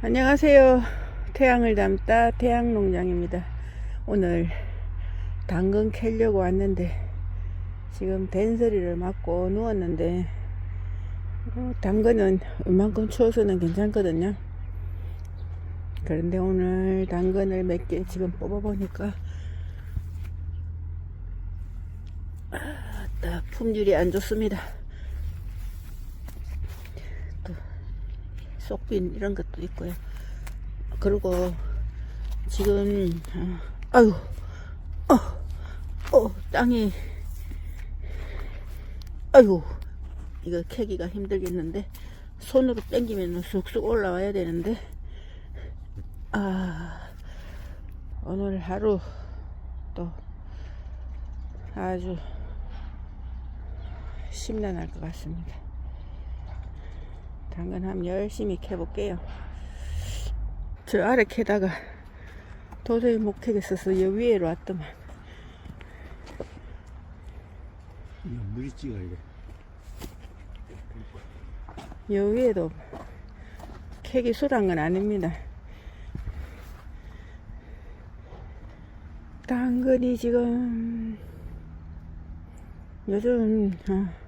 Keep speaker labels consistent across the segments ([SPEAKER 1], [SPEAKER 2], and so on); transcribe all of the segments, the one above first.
[SPEAKER 1] 안녕하세요. 태양을 담다 태양농장입니다. 오늘 당근 캐려고 왔는데 지금 된소리를 맞고 누웠는데 어, 당근은 이만큼 추워서는 괜찮거든요. 그런데 오늘 당근을 몇 개 지금 뽑아보니까 아따 품질이 안 좋습니다. 속빈 이런 것도 있고요. 그리고 지금 어, 아유 어, 어 땅이 아유 이거 캐기가 힘들겠는데 손으로 당기면 쑥쑥 올라와야 되는데 아 오늘 하루 또 아주 심란할 것 같습니다. 당근 한번 열심히 캐볼게요. 저 아래 캐다가 도저히 못 캐겠어서 여 위에로 왔더만.
[SPEAKER 2] 이거 물이 찍어야 돼.
[SPEAKER 1] 여 위에도 캐기 수란 건 아닙니다. 당근이 지금 요즘 어,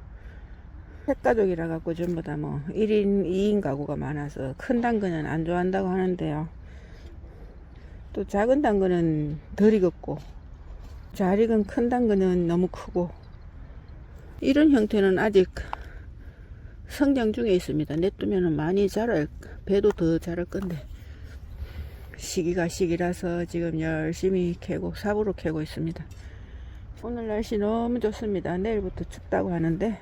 [SPEAKER 1] 핵가족이라 갖고 전부 다 뭐 1인 2인 가구가 많아서 큰 당근은 안 좋아한다고 하는데요. 또 작은 당근은 덜 익었고 잘 익은 큰 당근은 너무 크고 이런 형태는 아직 성장 중에 있습니다. 냅두면 많이 자랄, 배도 더 자랄 건데. 시기가 시기라서 지금 열심히 캐고, 삽으로 캐고 있습니다. 오늘 날씨 너무 좋습니다. 내일부터 춥다고 하는데,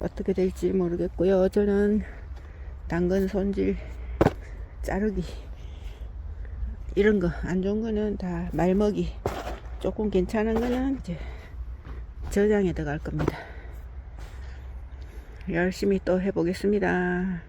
[SPEAKER 1] 어떻게 될지 모르겠고요. 저는 당근 손질, 자르기, 이런 거, 안 좋은 거는 다 말먹이, 조금 괜찮은 거는 이제 저장에 들어갈 겁니다. 열심히 또 해보겠습니다.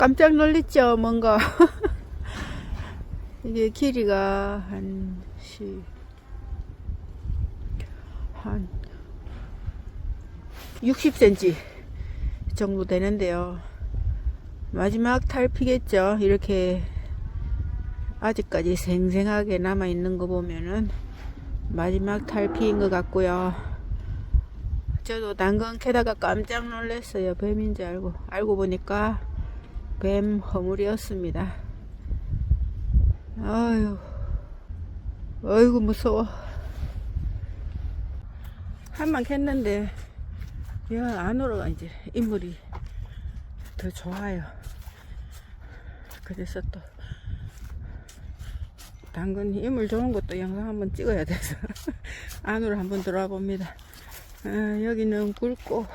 [SPEAKER 1] 깜짝 놀랐죠, 뭔가. 이게 길이가 한, 시, 한, 60cm 정도 되는데요. 마지막 탈피겠죠. 이렇게 아직까지 생생하게 남아 있는 거 보면은 마지막 탈피인 것 같고요. 저도 당근 캐다가 깜짝 놀랐어요. 뱀인 줄 알고. 알고 보니까 뱀 허물이었습니다. 아유, 어이구 무서워. 한방 캤는데 여 안으로 이제 인물이 더 좋아요. 그래서 또 당근 인물 좋은 것도 영상 한번 찍어야 돼서 안으로 한번 들어와 봅니다. 아, 여기는 굵고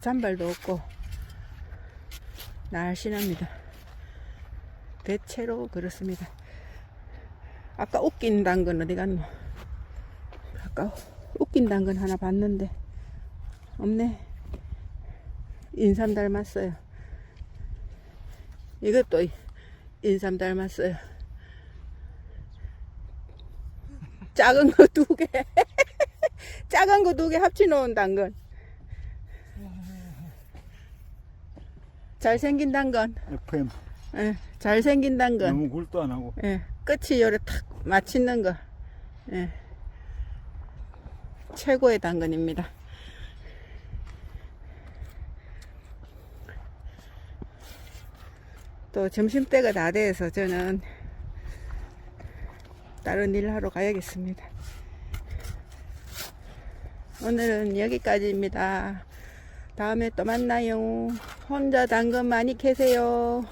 [SPEAKER 1] 잔발도 없고 날씬합니다. 대체로 그렇습니다. 아까 웃긴 당근 어디 갔노? 아까 웃긴 당근 하나 봤는데 없네. 인삼 닮았어요. 이것도 인삼 닮았어요. 작은 거 두 개. 작은 거 두 개 합치 놓은 당근. 잘생긴 당근.
[SPEAKER 2] FM.
[SPEAKER 1] 예, 잘생긴 당근.
[SPEAKER 2] 너무 굴도 안 하고.
[SPEAKER 1] 예, 끝이 요래 탁 맞추는 거. 예. 최고의 당근입니다. 또 점심때가 다 돼서 저는 다른 일 하러 가야겠습니다. 오늘은 여기까지입니다. 다음에 또 만나요. 혼자 당근 많이 캐세요.